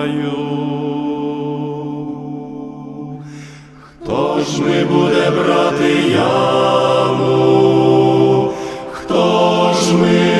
краю. Хто ж ми буде брати яму? Хто ж ми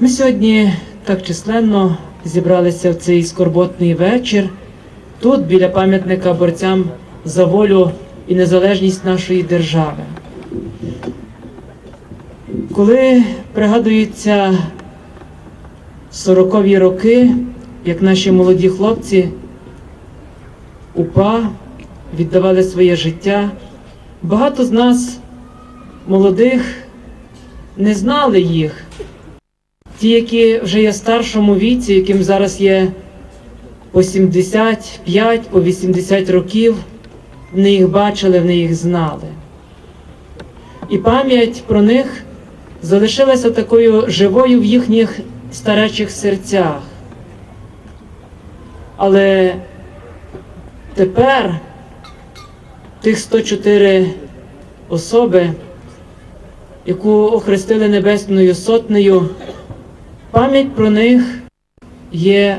Ми сьогодні так численно зібралися в цей скорботний вечір тут, біля пам'ятника борцям за волю і незалежність нашої держави. Коли пригадуються сорокові роки, як наші молоді хлопці УПА віддавали своє життя, багато з нас, молодих, не знали їх. Ті, які вже є в старшому віці, яким зараз є по 75, по 80 років, вони їх бачили, вони їх знали. І пам'ять про них залишилася такою живою в їхніх старечих серцях. Але тепер тих 104 особи, яку охрестили Небесною Сотнею, Пам'ять про них є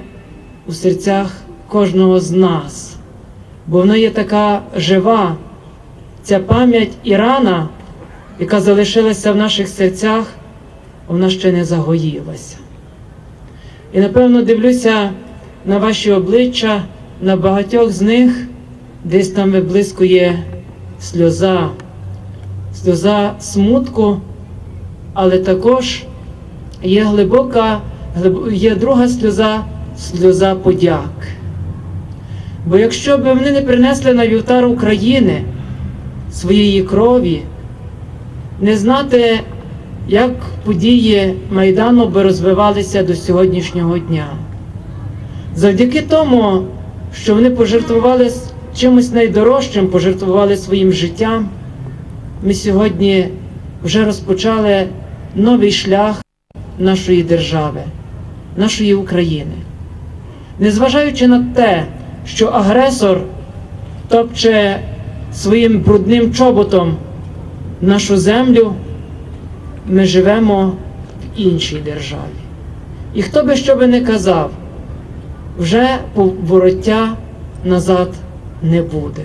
у серцях кожного з нас, бо вона є така жива, ця пам'ять і рана, яка залишилася в наших серцях, вона ще не загоїлася. І напевно дивлюся на ваші обличчя, на багатьох з них десь там виблискує сльоза, сльоза смутку, але також є глибока, є друга сльоза, сльоза подяк. Бо якщо б вони не принесли на вівтар України своєї крові, не знати, як події Майдану би розвивалися до сьогоднішнього дня. Завдяки тому, що вони пожертвували чимось найдорожчим, пожертвували своїм життям, ми сьогодні вже розпочали новий шлях нашої держави, нашої України. Незважаючи на те, що агресор топче своїм брудним чоботом нашу землю, ми живемо в іншій державі. І хто би що би не казав, вже повороття назад не буде.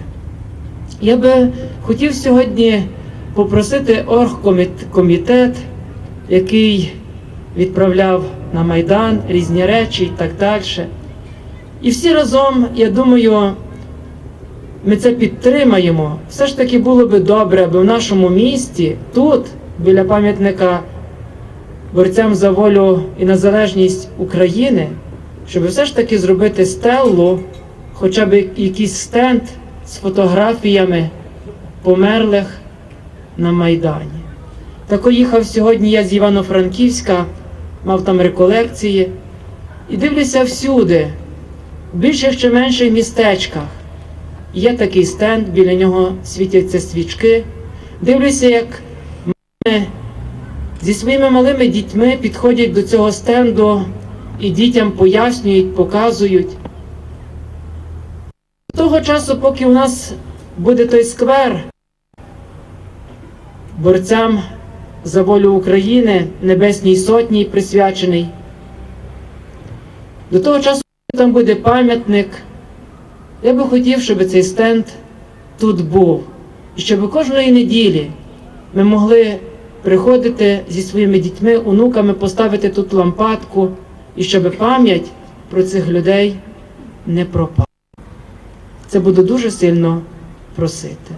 Я би хотів сьогодні попросити оргкомітет, який відправляв на Майдан різні речі і так далі. І всі разом, я думаю, ми це підтримаємо. Все ж таки було би добре, аби в нашому місті, тут, біля пам'ятника борцям за волю і незалежність України, щоб все ж таки зробити стеллу, хоча б якийсь стенд з фотографіями померлих на Майдані. Тако їхав сьогодні я з Івано-Франківська, мав там реколекції, і дивлюся всюди, в більших чи менших містечках. Є такий стенд, біля нього світяться свічки. Дивлюся, як мами зі своїми малими дітьми підходять до цього стенду і дітям пояснюють, показують. З того часу, поки у нас буде той сквер борцям за волю України, Небесній Сотні присвячений, до того часу там буде пам'ятник. Я би хотів, щоб цей стенд тут був. І щоб кожної неділі ми могли приходити зі своїми дітьми, онуками, поставити тут лампадку, і щоб пам'ять про цих людей не пропала. Це буду дуже сильно просити.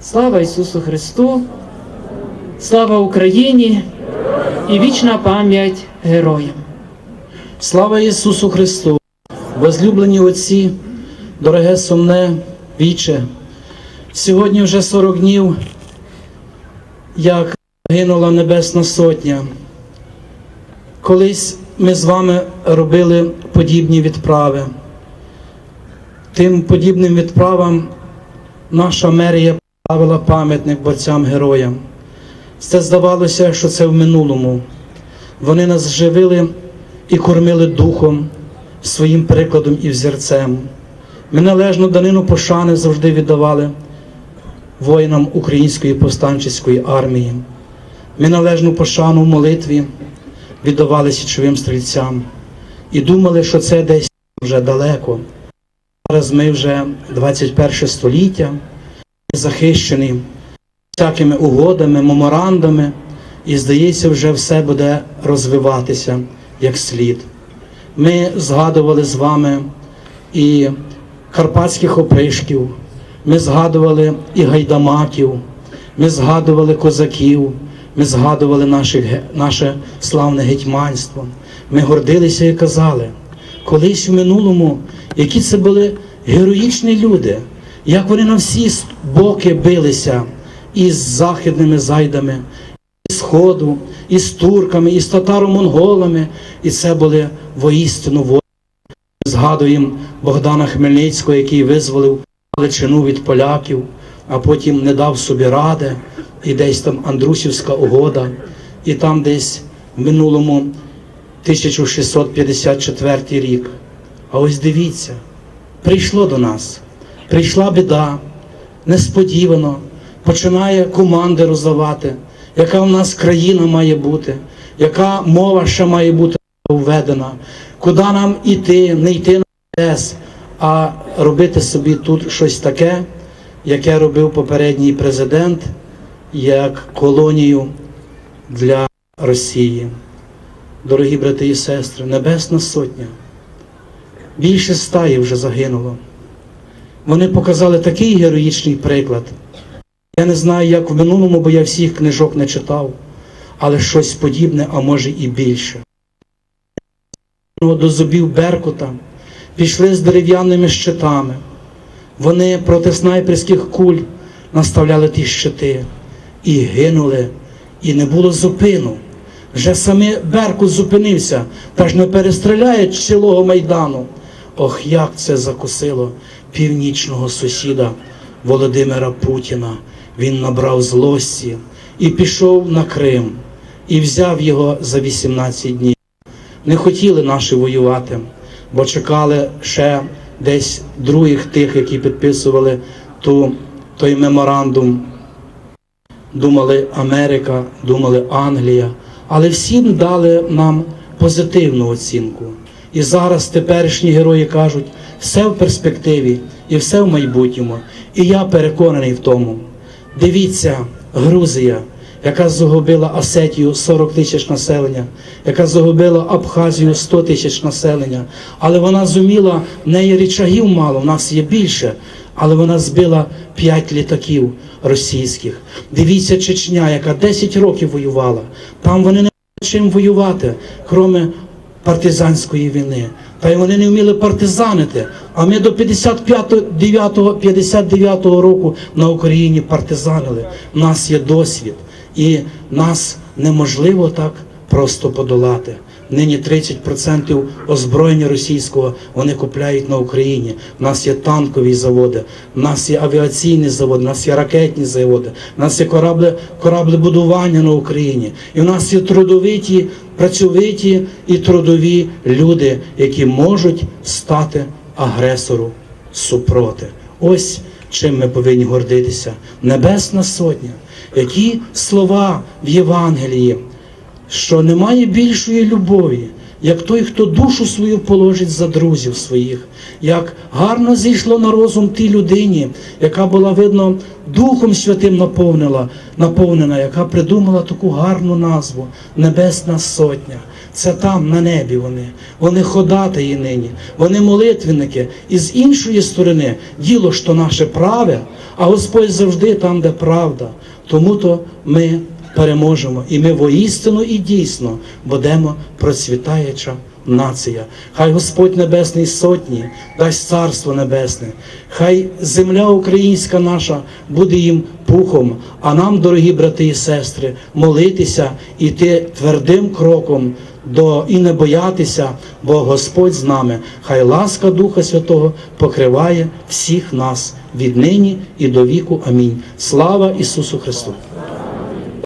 Слава Ісусу Христу! Слава Україні і вічна пам'ять героям! Слава Ісусу Христу! Возлюблені отці, дороге сумне віче, сьогодні вже 40 днів, як гинула Небесна Сотня. Колись ми з вами робили подібні відправи. Тим подібним відправам наша мерія поставила пам'ятник борцям-героям. Це здавалося, що це в минулому. Вони нас живили і кормили духом, своїм прикладом і взірцем. Ми належну данину пошани завжди віддавали воїнам Української повстанчицької армії. Ми належну пошану в молитві віддавали січовим стрільцям і думали, що це десь вже далеко. Зараз ми вже 21 століття, захищені всякими угодами, меморандами, і здається, вже все буде розвиватися як слід. Ми згадували з вами і карпатських опришків, ми згадували і гайдамаків, ми згадували козаків, ми згадували наших, ге- наше славне гетьманство. Ми гордилися і казали, колись в минулому, які це були героїчні люди, як вони на всі боки билися із західними зайдами, і Сходу, і з турками, і з татаро-монголами, і це були воістину воїни. Згадуємо Богдана Хмельницького, який визволив Галичину від поляків, а потім не дав собі ради, і десь там Андрусівська угода, і там десь в минулому 1654 рік. А ось дивіться, прийшло до нас, прийшла біда, несподівано, починає команди роздавати, яка в нас країна має бути, яка мова ще має бути введена, куди нам іти, не йти на ЕС, а робити собі тут щось таке, яке робив попередній президент, як колонію для Росії. Дорогі брати і сестри, Небесна Сотня. Більше стаї вже загинуло. Вони показали такий героїчний приклад. Я не знаю, як в минулому, бо я всіх книжок не читав, але щось подібне, а може і більше. До зубів Беркута пішли з дерев'яними щитами. Вони проти снайперських куль наставляли ті щити і гинули, і не було зупину. Вже саме Беркут зупинився, та ж не перестріляє цілого майдану. Ох, як це закусило північного сусіда Володимира Путіна. Він набрав злості і пішов на Крим, і взяв його за 18 днів. Не хотіли наші воювати, бо чекали ще десь других тих, які підписували ту, той меморандум. Думали Америка, думали Англія, але всім дали нам позитивну оцінку. І зараз теперішні герої кажуть, все в перспективі і все в майбутньому. І я переконаний в тому. Дивіться, Грузія, яка загубила Осетію 40 тисяч населення, яка загубила Абхазію 100 тисяч населення, але вона зуміла, в неї річагів мало, в нас є більше, але вона збила 5 літаків російських. Дивіться, Чечня, яка 10 років воювала. Там вони не чим воювати, кроме партизанської війни. Та й вони не вміли партизанити. А ми до 59-го року на Україні партизанили. У нас є досвід, і нас неможливо так просто подолати. Нині 30% озброєння російського вони купляють на Україні. У нас є танкові заводи, у нас є авіаційні заводи, у нас є ракетні заводи, у нас є кораблебудування на Україні. І у нас є трудовиті, працьовиті і трудові люди, які можуть стати агресору супроти. Ось чим ми повинні гордитися. Небесна сотня. Які слова в Євангелії, що немає більшої любові, як той, хто душу свою положить за друзів своїх, як гарно зійшло на розум тій людині, яка була, видно, Духом Святим наповнила, наповнена, яка придумала таку гарну назву Небесна Сотня. Це там, на небі вони. Вони ходатаї нині, вони молитвенники. І з іншої сторони, діло то наше праве, а Господь завжди там, де правда. Тому то ми переможемо. І ми воістину і дійсно будемо процвітаюча нація. Хай Господь Небесний сотні дасть царство небесне, хай земля українська наша буде їм пухом, а нам, дорогі брати і сестри, молитися, іти твердим кроком до і не боятися, бо Господь з нами. Хай ласка Духа Святого покриває всіх нас віднині і до віку. Амінь. Слава Ісусу Христу!